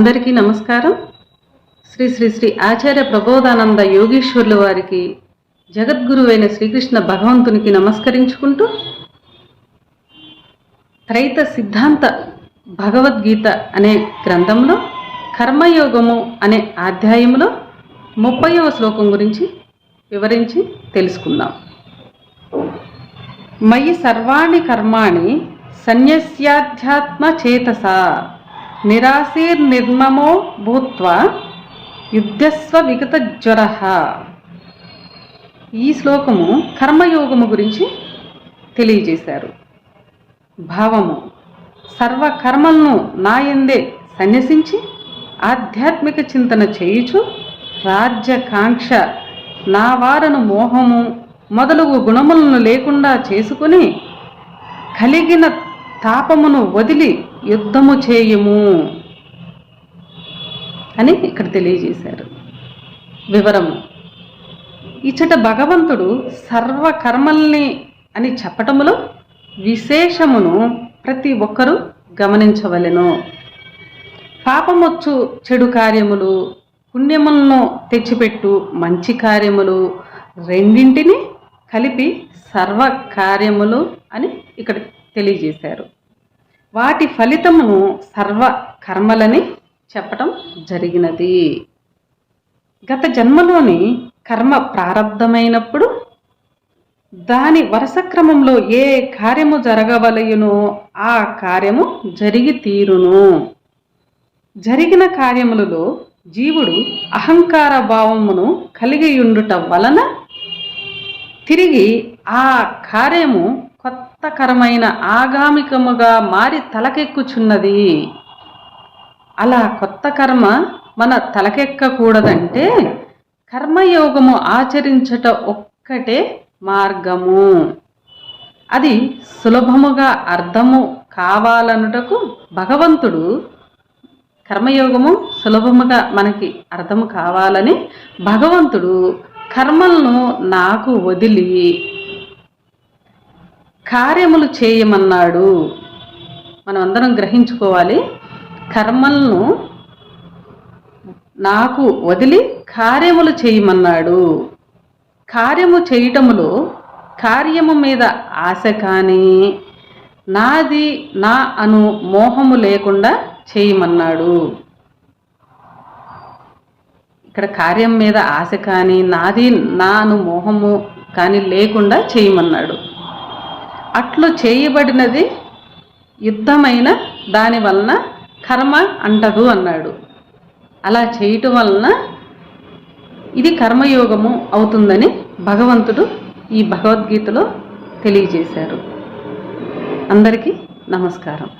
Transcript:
అందరికీ నమస్కారం. శ్రీ శ్రీ శ్రీ ఆచార్య ప్రబోధానంద యోగీశ్వరుల వారికి జగద్గురువైన శ్రీకృష్ణ భగవంతునికి నమస్కరించుకుంటూ త్రైత సిద్ధాంత భగవద్గీత అనే గ్రంథంలో కర్మయోగము అనే అధ్యాయంలో ముప్పైవ శ్లోకం గురించి వివరించి తెలుసుకుందాం. మయి సర్వాణి కర్మాణి సన్యస్యాధ్యాత్మ చేతసా నిరాశీర్నిర్మమో భూత్వా యుద్ధస్వ విగత జ్వర. ఈ శ్లోకము కర్మయోగము గురించి తెలియజేశారు. భావము సర్వ కర్మలను నాయందే సన్యసించి ఆధ్యాత్మిక చింతన చేయుచు రాజ్యకాంక్ష నా వారను మోహము మొదలగు గుణములను లేకుండా చేసుకుని కలిగిన తాపమును వదిలి యుద్ధము చేయము అని ఇక్కడ తెలియజేశారు. వివరము. ఇచ్చట భగవంతుడు సర్వకర్మల్ని అని చెప్పటములో విశేషమును ప్రతి ఒక్కరూ గమనించవలెను. పాపమొచ్చు చెడు కార్యములు పుణ్యములను తెచ్చిపెట్టు మంచి కార్యములు రెండింటిని కలిపి సర్వ కార్యములు అని ఇక్కడ తెలియజేశారు. వాటి ఫలితమును సర్వ కర్మలని చెప్పటం జరిగినది. గత జన్మలోని కర్మ ప్రారంధమైనప్పుడు దాని వరుస క్రమంలో ఏ కార్యము జరగవలయునో ఆ కార్యము జరిగి తీరును. జరిగిన కార్యములలో జీవుడు అహంకార భావమును కలిగియుండుట వలన తిరిగి ఆ కార్యము కొత్తకరమైన ఆగామికముగా మారి తలకెక్కుచున్నది. అలా కొత్త కర్మ మన తలకెక్కకూడదంటే కర్మయోగము ఆచరించట ఒక్కటే మార్గము. అది సులభముగా అర్థము కావాలనుటకు భగవంతుడు కర్మయోగము సులభముగా మనకి అర్థము కావాలని భగవంతుడు కర్మలను నాకు వదిలి కార్యములు చేయమన్నాడు. మనం అందరం గ్రహించుకోవాలి. కర్మలను నాకు వదిలి కార్యములు చేయమన్నాడు. కార్యము చేయటములో కార్యము మీద ఆశ కానీ నాది నా అను మోహము లేకుండా చేయమన్నాడు. ఇక్కడ కార్యం మీద ఆశ కానీ నాది నా అను మోహము కానీ లేకుండా చేయమన్నాడు. అట్లు చేయబడినది యుద్ధమైన దాని వలన కర్మ అంటదు అన్నాడు. అలా చేయటం వలన ఇది కర్మయోగము అవుతుందని భగవంతుడు ఈ భగవద్గీతలో తెలియజేశారు. అందరికీ నమస్కారం.